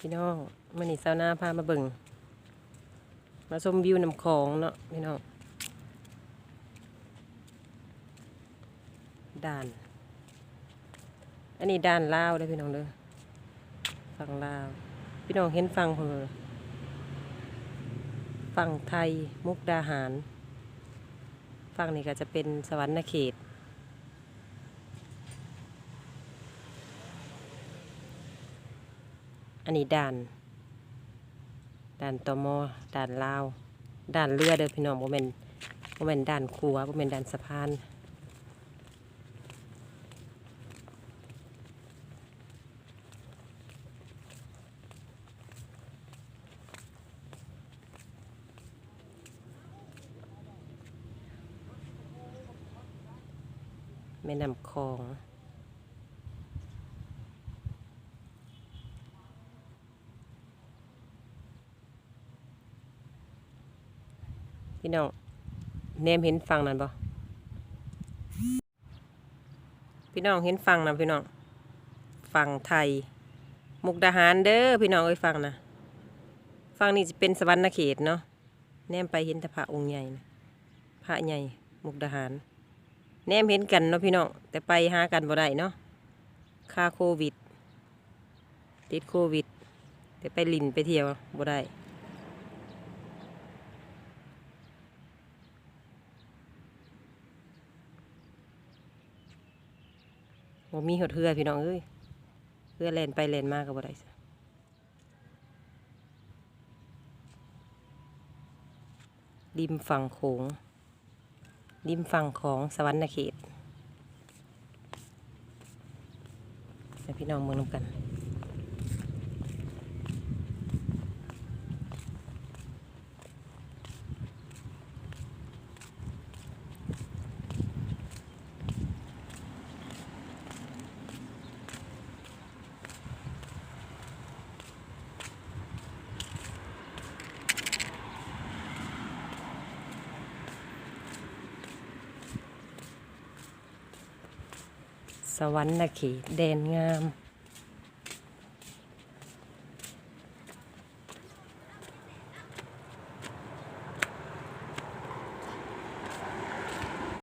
พี่น้องมันนี่ซาวนาพามาเบิ่งมาชมวิวน้ำของเนาะพี่น้องด่าน อันนี้ด่านลาวเด้อพี่น้องเด้อฝั่งลาว พี่น้องเห็นฝั่งเพอฝั่งไทยมุกดาหาร ฝั่งนี้ก็จะเป็นสวรรณเขต อันนี้ด่านด่านตมด่านลาวด่านเรือเด้อพี่น้องโมเมนโมเมนด่านครัวโมเมนด่านสะพานแม่น้ำคลอง พี่น้องเนมเห็นฟังนั่นบ่พี่น้องเห็นฟังนะพี่น้องฟังไทย มุกดาหารเด้อพี่น้องเอ้ยฟังนะฟังนี่จะเป็นสวรรณเขตเนาะแนมไปเห็นแต่พระองค์ใหญ่นะพระใหญ่มุกดาหาร แนมเห็นกันเนาะพี่น้องแต่ไปหากันบ่ได้เนาะค่าโควิด ติดโควิด แต่ไปลินไปเที่ยวบ่ได้ บ่มีหดเหือพี่น้องเอ้ยเรือเล่นไปเล่นมากับ่ได้ริมฝั่งโขงริมฝั่งของสวรรค์เขตให้พี่น้องเมืองนำกัน สวรรณเขตแดนงาม